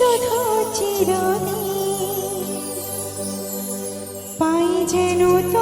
শুধু চিরদিন। পাই যেন তোমাদের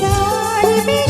চার